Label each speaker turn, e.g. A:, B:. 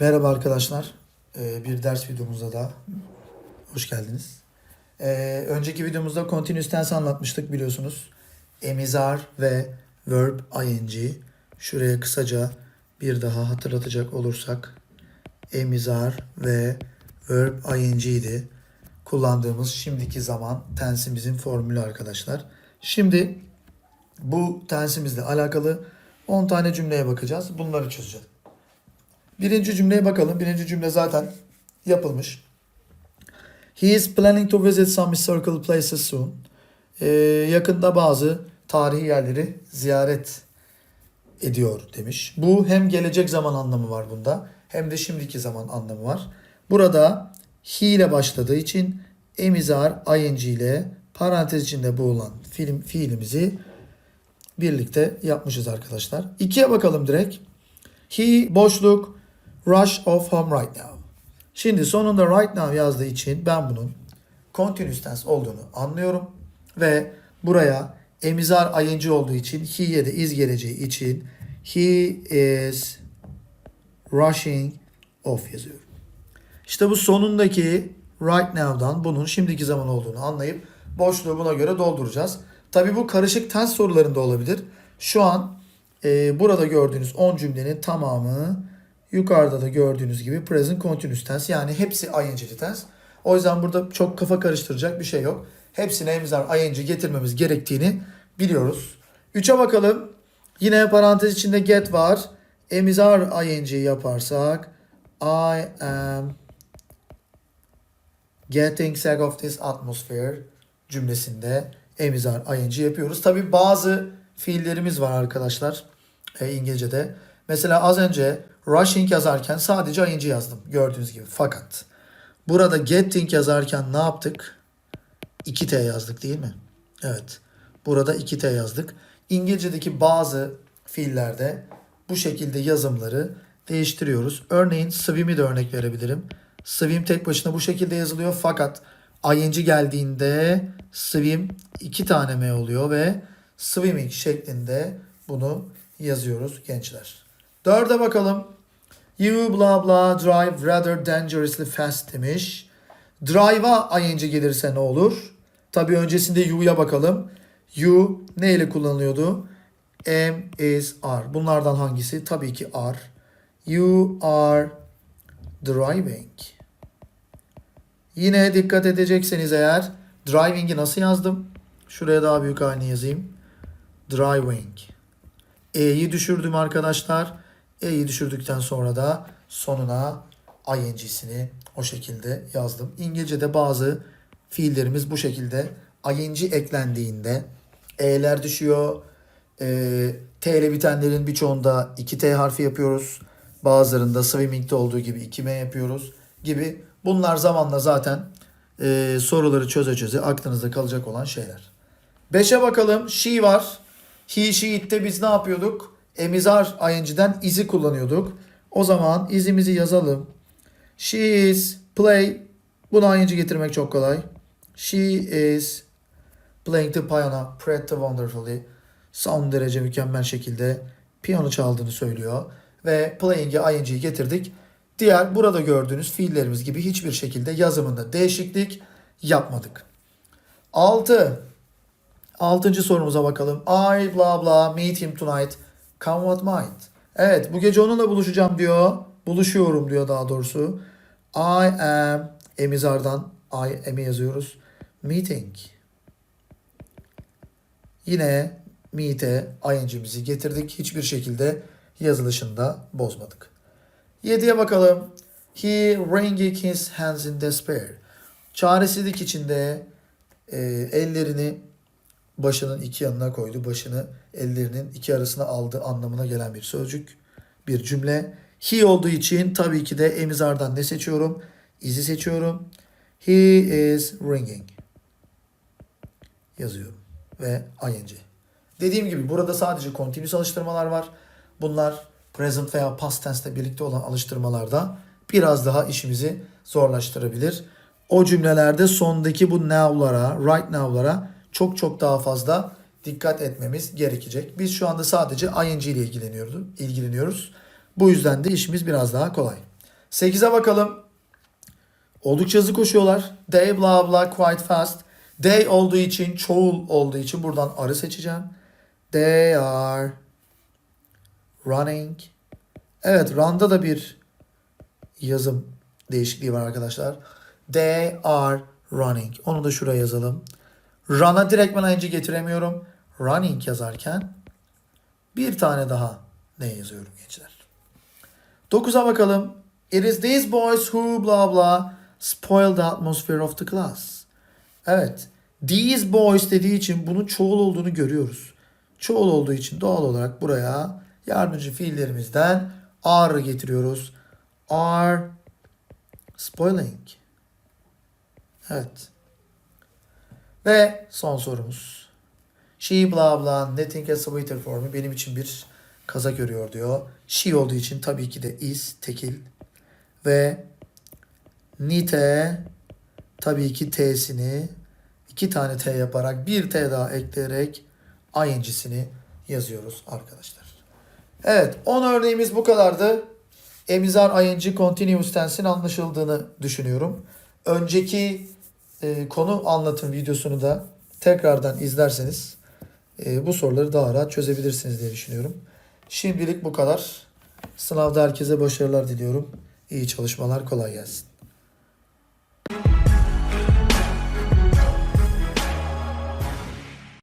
A: Merhaba arkadaşlar. Ee, bir ders videomuzda da hoş geldiniz. Ee, önceki videomuzda continuous tense anlatmıştık biliyorsunuz. Emizar ve verb ing. Şuraya kısaca bir daha hatırlatacak olursak emizar ve verb ing idi. Kullandığımız şimdiki zaman tensimizin formülü arkadaşlar. Şimdi bu tensimizle alakalı 10 tane cümleye bakacağız. Bunları çözeceğiz. Birinci cümleye bakalım. Birinci cümle zaten yapılmış. He is planning to visit some historical places soon. Ee, yakında bazı tarihi yerleri ziyaret ediyor demiş. Bu hem gelecek zaman anlamı var bunda hem de şimdiki zaman anlamı var. Burada he ile başladığı için emizar ing ile parantez içinde bulunan film fiilimizi birlikte yapmışız arkadaşlar. İkiye bakalım direkt. He boşluk rush of home right now. Şimdi sonunda right now yazdığı için ben bunun continuous tense olduğunu anlıyorum ve buraya emizar ing olduğu için he'ye de is geleceği için he is rushing off yazıyorum. İşte bu sonundaki right now'dan bunun şimdiki zaman olduğunu anlayıp boşluğu buna göre dolduracağız. Tabi bu karışık tense sorularında olabilir. Şu an e, burada gördüğünüz 10 cümlenin tamamı yukarıda da gördüğünüz gibi present continuous tense yani hepsi ing'li tense. O yüzden burada çok kafa karıştıracak bir şey yok. Hepsine emizar ing getirmemiz gerektiğini biliyoruz. 3'e bakalım. Yine parantez içinde get var. Emizar ing yaparsak I am getting sick of this atmosphere cümlesinde emizar ing yapıyoruz. Tabi bazı fiillerimiz var arkadaşlar e, İngilizce'de. Mesela az önce rushing yazarken sadece ing yazdım gördüğünüz gibi. Fakat burada getting yazarken ne yaptık? 2t yazdık değil mi? Evet. Burada 2t yazdık. İngilizce'deki bazı fiillerde bu şekilde yazımları değiştiriyoruz. Örneğin swim'i de örnek verebilirim. Swim tek başına bu şekilde yazılıyor fakat ing geldiğinde swim iki tane m oluyor ve swimming şeklinde bunu yazıyoruz gençler. Dörde bakalım. You blah blah drive rather dangerously fast demiş. Drive'a ing gelirse ne olur? Tabii öncesinde you'ya bakalım. You ne ile kullanılıyordu? Am, is, are. Bunlardan hangisi? Tabii ki are. You are driving. Yine dikkat edecekseniz eğer driving'i nasıl yazdım? Şuraya daha büyük halini yazayım. Driving. E'yi düşürdüm arkadaşlar. E'yi düşürdükten sonra da sonuna ing'sini o şekilde yazdım. İngilizce'de bazı fiillerimiz bu şekilde ing eklendiğinde e'ler düşüyor. E, T ile bitenlerin birçoğunda 2T harfi yapıyoruz. Bazılarında swimming'de olduğu gibi 2M yapıyoruz gibi. Bunlar zamanla zaten e, soruları çöze çöze aklınızda kalacak olan şeyler. 5'e bakalım. She var. He, she, it'te biz ne yapıyorduk? Emizar ing'den izi kullanıyorduk. O zaman izimizi yazalım. She is play. Buna ing getirmek çok kolay. She is playing the piano pretty wonderfully. Son derece mükemmel şekilde piyano çaldığını söylüyor. Ve playing'e ing'yi getirdik. Diğer burada gördüğünüz fiillerimiz gibi hiçbir şekilde yazımında değişiklik yapmadık. 6. Altıncı sorumuza bakalım. I blah blah meet him tonight. Come what might. Evet bu gece onunla buluşacağım diyor. Buluşuyorum diyor daha doğrusu. I am emizardan I am'i yazıyoruz. Meeting. Yine meet'e ing'imizi getirdik. Hiçbir şekilde yazılışında bozmadık. 7'ye bakalım. He wringing his hands in despair. Çaresizlik içinde e, ellerini başının iki yanına koydu. Başını ellerinin iki arasına aldı anlamına gelen bir sözcük, bir cümle. He olduğu için tabii ki de emizardan ne seçiyorum? İzi seçiyorum. He is ringing. Yazıyorum. Ve ing. Dediğim gibi burada sadece continuous alıştırmalar var. Bunlar present veya past tense birlikte olan alıştırmalarda biraz daha işimizi zorlaştırabilir. O cümlelerde sondaki bu now'lara, right now'lara çok çok daha fazla dikkat etmemiz gerekecek. Biz şu anda sadece ing ile ilgileniyoruz. ilgileniyoruz. Bu yüzden de işimiz biraz daha kolay. 8'e bakalım. Oldukça hızlı koşuyorlar. They blah blah quite fast. They olduğu için, çoğul olduğu için buradan arı seçeceğim. They are running. Evet, run'da da bir yazım değişikliği var arkadaşlar. They are running. Onu da şuraya yazalım. Run'a direkt ben ing getiremiyorum. Running yazarken bir tane daha ne yazıyorum gençler. 9'a bakalım. It is these boys who blah blah spoil the atmosphere of the class. Evet. These boys dediği için bunun çoğul olduğunu görüyoruz. Çoğul olduğu için doğal olarak buraya yardımcı fiillerimizden are getiriyoruz. Are spoiling. Evet. Ve son sorumuz. She blah blah netting a sweater for me. Benim için bir kazak örüyor diyor. She olduğu için tabii ki de is tekil. Ve nite tabii ki t'sini iki tane t yaparak bir t daha ekleyerek ing'sini yazıyoruz arkadaşlar. Evet 10 örneğimiz bu kadardı. Emizar ing continuous tense'in anlaşıldığını düşünüyorum. Önceki e, konu anlatım videosunu da tekrardan izlerseniz e, bu soruları daha rahat çözebilirsiniz diye düşünüyorum. Şimdilik bu kadar. Sınavda herkese başarılar diliyorum. İyi çalışmalar, kolay gelsin.